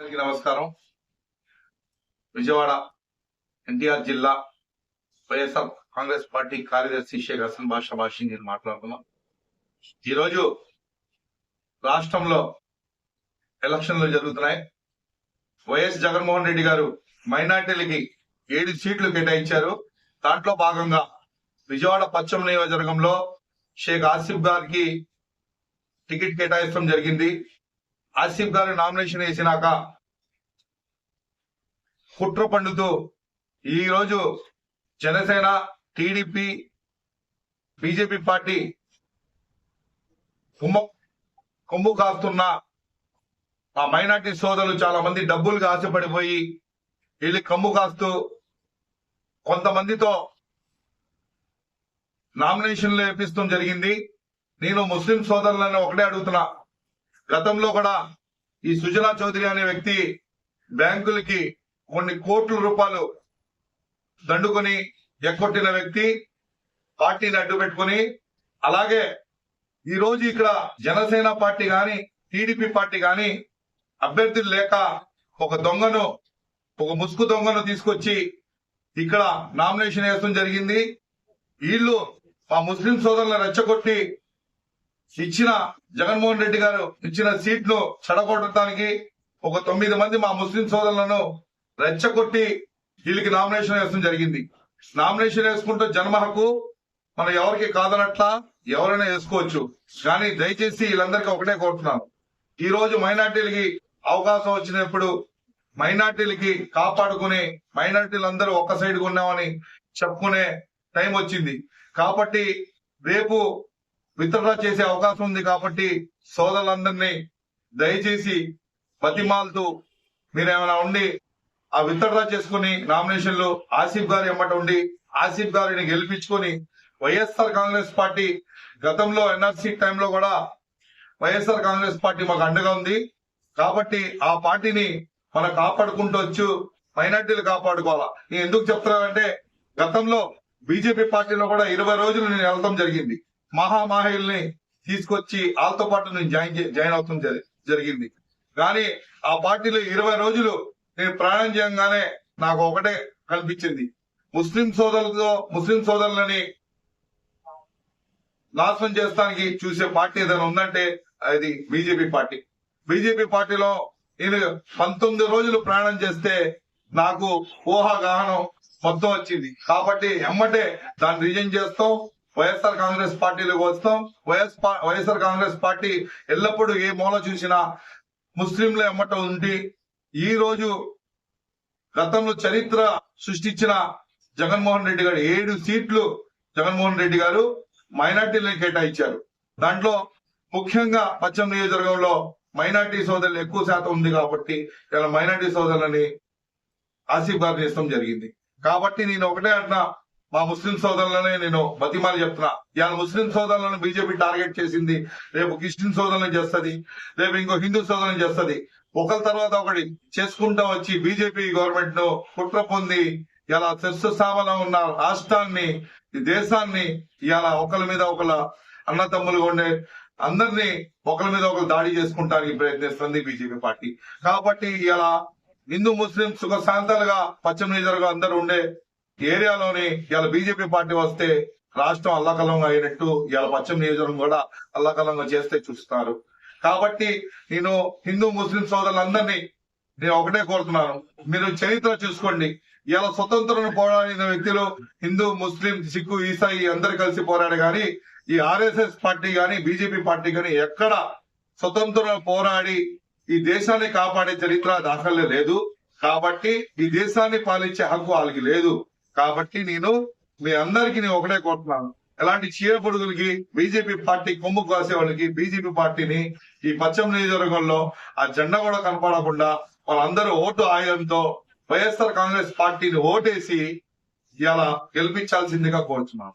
నమస్కారం. విజయవాడ ఎన్టీఆర్ జిల్లా వైఎస్ఆర్ కాంగ్రెస్ పార్టీ కార్యదర్శి షేక్ హసన్ బాషా భాషి నేను మాట్లాడుతున్నాం ఈరోజు రాష్ట్రంలో ఎలక్షన్లు జరుగుతున్నాయి. వైఎస్ జగన్మోహన్ రెడ్డి గారు మైనార్టీలకి ఏడు సీట్లు కేటాయించారు. దాంట్లో భాగంగా విజయవాడ పశ్చిమ నియోజకవర్గంలో షేక్ ఆసిఫ్ గారికి టికెట్ కేటాయించడం జరిగింది. ఆసిఫ్ గారు నామినేషన్ వేసినాక కుట్ర పండుతూ ఈరోజు జనసేన టీడీపీ బీజేపీ పార్టీ కుమ్మ కొమ్ము కాస్తున్న ఆ మైనార్టీ సోదరులు చాలా మంది డబ్బులకు ఆశపడిపోయి వీళ్ళు కమ్ము కాస్తూ కొంతమందితో నామినేషన్లు వేపిస్తాం జరిగింది. నేను ముస్లిం సోదరులను ఒకటే అడుగుతున్నా. గతంలో కూడా ఈ సుజనా చౌదరి అనే వ్యక్తి బ్యాంకులకి కొన్ని కోట్ల రూపాయలు దండుకొని ఎక్కొట్టిన వ్యక్తి పార్టీని అడ్డు పెట్టుకుని అలాగే ఈ రోజు ఇక్కడ జనసేన పార్టీ గాని టీడీపీ పార్టీ గాని అభ్యర్థులు లేక ఒక దొంగను ఒక ముసుగు దొంగను తీసుకొచ్చి ఇక్కడ నామినేషన్ వేయడం జరిగింది. వీళ్ళు మా ముస్లిం సోదరులను రెచ్చగొట్టి ఇచ్చిన జగన్మోహన్ రెడ్డి గారు ఇచ్చిన సీట్ను చెడగొట్టడానికి ఒక తొమ్మిది మంది మా ముస్లిం సోదరులను రెచ్చగొట్టి వీళ్ళకి నామినేషన్ వేయడం జరిగింది. నామినేషన్ వేసుకుంటూ జన్మ హక్కు మనం ఎవరికి కాదనట్లా ఎవరైనా వేసుకోవచ్చు. కానీ దయచేసి వీళ్ళందరికీ ఒకటే కోరుతున్నాను. ఈ రోజు మైనార్టీలకి అవకాశం వచ్చినప్పుడు మైనార్టీలకి కాపాడుకుని మైనార్టీలందరూ ఒక్క సైడ్ ఉన్నామని చెప్పుకునే టైం వచ్చింది. కాబట్టి రేపు విత్డ్రా చేసే అవకాశం ఉంది కాబట్టి సోదరులందరినీ దయచేసి బతిమాలుతూ మీరేమైనా ఉండి ఆ విత్డ్రా చేసుకుని నామినేషన్లు ఆసిఫ్ గారు ఎమ్మట ఉండి ఆసిఫ్ గారిని గెలిపించుకొని వైఎస్ఆర్ కాంగ్రెస్ పార్టీ గతంలో ఎన్ఆర్సీ టైంలో కూడా వైఎస్ఆర్ కాంగ్రెస్ పార్టీ మాకు అండగా ఉంది. కాబట్టి ఆ పార్టీని మనం కాపాడుకుంటూ వచ్చు మైనార్టీలు కాపాడుకోవాలా. నేను ఎందుకు చెప్తున్నానంటే గతంలో బీజేపీ పార్టీలో కూడా ఇరవై రోజులు నేను వెళ్ళటం జరిగింది. మహామాహిల్ని తీసుకొచ్చి వాళ్ళతో పాటు నేను జాయిన్ జాయిన్ అవుతాం జరిగింది. కానీ ఆ పార్టీలో ఇరవై రోజులు నేను ప్రయాణం చేయగానే నాకు ఒకటే కల్పించింది. ముస్లిం సోదరులతో ముస్లిం సోదరులని నాశనం చేస్తానికి చూసే పార్టీ ఏదైనా ఉందంటే అది బీజేపీ పార్టీ. బీజేపీ పార్టీలో నేను పంతొమ్మిది రోజులు ప్రయాణం చేస్తే నాకు ఊహాగాహనం మొత్తం వచ్చింది. కాబట్టి ఎమ్మటే దాన్ని రిజైన్ చేస్తాం. వైఎస్ఆర్ కాంగ్రెస్ పార్టీలోకి వస్తాం వైఎస్ వైఎస్ఆర్ కాంగ్రెస్ పార్టీ ఎల్లప్పుడూ ఏ మూల చూసినా ముస్లింలు ఎమ్మట ఉండి ఈ రోజు గతంలో చరిత్ర సృష్టించిన జగన్మోహన్ రెడ్డి గారు ఏడు సీట్లు జగన్మోహన్ రెడ్డి గారు మైనార్టీలను కేటాయించారు. దాంట్లో ముఖ్యంగా పశ్చిమ నియోజకవర్గంలో మైనార్టీ సోదరులు ఎక్కువ శాతం ఉంది కాబట్టి ఇలా మైనార్టీ సోదరులని ఆశీర్వాదం చేస్తాం జరిగింది. కాబట్టి నేను ఒకటే అంటున్నా మా ముస్లిం సోదరులనే నేను బతిమాలి చెప్తున్నా. ఇవాళ ముస్లిం సోదరులను బీజేపీ టార్గెట్ చేసింది. రేపు క్రిస్టియన్ సోదరులను చేస్తుంది. రేపు ఇంకో హిందూ సోదరులను చేస్తుంది. ఒకరి తర్వాత ఒకటి చేసుకుంటా వచ్చి బీజేపీ గవర్నమెంట్ను కుట్ర పొంది ఇలా శస్త్రస్థాపన ఉన్న రాష్ట్రాన్ని దేశాన్ని ఇలా ఒకరి మీద ఒకళ్ళ అన్నతమ్ములుగా ఉండే అందరినీ ఒకరి మీద ఒకరు దాడి చేసుకుంటానికి ప్రయత్నిస్తుంది బీజేపీ పార్టీ. కాబట్టి ఇలా హిందూ ముస్లిం సుఖశాంతాలుగా పశ్చిమ నియోజకవర్గం అందరూ ఉండే ఏరియాలోని ఇలా బీజేపీ పార్టీ వస్తే రాష్ట్రం అల్లకల్లంగా అయినట్టు ఇలా పశ్చిమ నియోజకవర్గం కూడా అల్లకల్లంగా చేస్తే చూస్తున్నారు. కాబట్టి నేను హిందూ ముస్లిం సోదరులందరినీ నేను ఒకటే కోరుతున్నాను. మీరు చరిత్ర చూసుకోండి. ఇలా స్వతంత్రం పోరాడిన వ్యక్తులు హిందూ ముస్లిం సిక్కు ఈసాయి అందరు కలిసి పోరాడు కానీ ఈ ఆర్ఎస్ఎస్ పార్టీ గాని బీజేపీ పార్టీ గాని ఎక్కడ స్వతంత్రం పోరాడి ఈ దేశాన్ని కాపాడే చరిత్ర దాఖలే లేదు. కాబట్టి ఈ దేశాన్ని పాలించే హక్కు వాళ్ళకి లేదు. కాబట్టి నేను మీ అందరికీ నేను ఒకటే కోరుతున్నాను. ఎలాంటి చీర పొడుగులకి బీజేపీ పార్టీ కొమ్ము కాసే వాళ్ళకి బీజేపీ పార్టీని ఈ పశ్చిమ నియోజకవర్గంలో ఆ జెండా కూడా కనపడకుండా వాళ్ళందరూ ఓటు ఆయుధంతో వైఎస్ఆర్ కాంగ్రెస్ పార్టీని ఓటేసి ఇలా గెలిపించాల్సిందిగా కోరుతున్నాను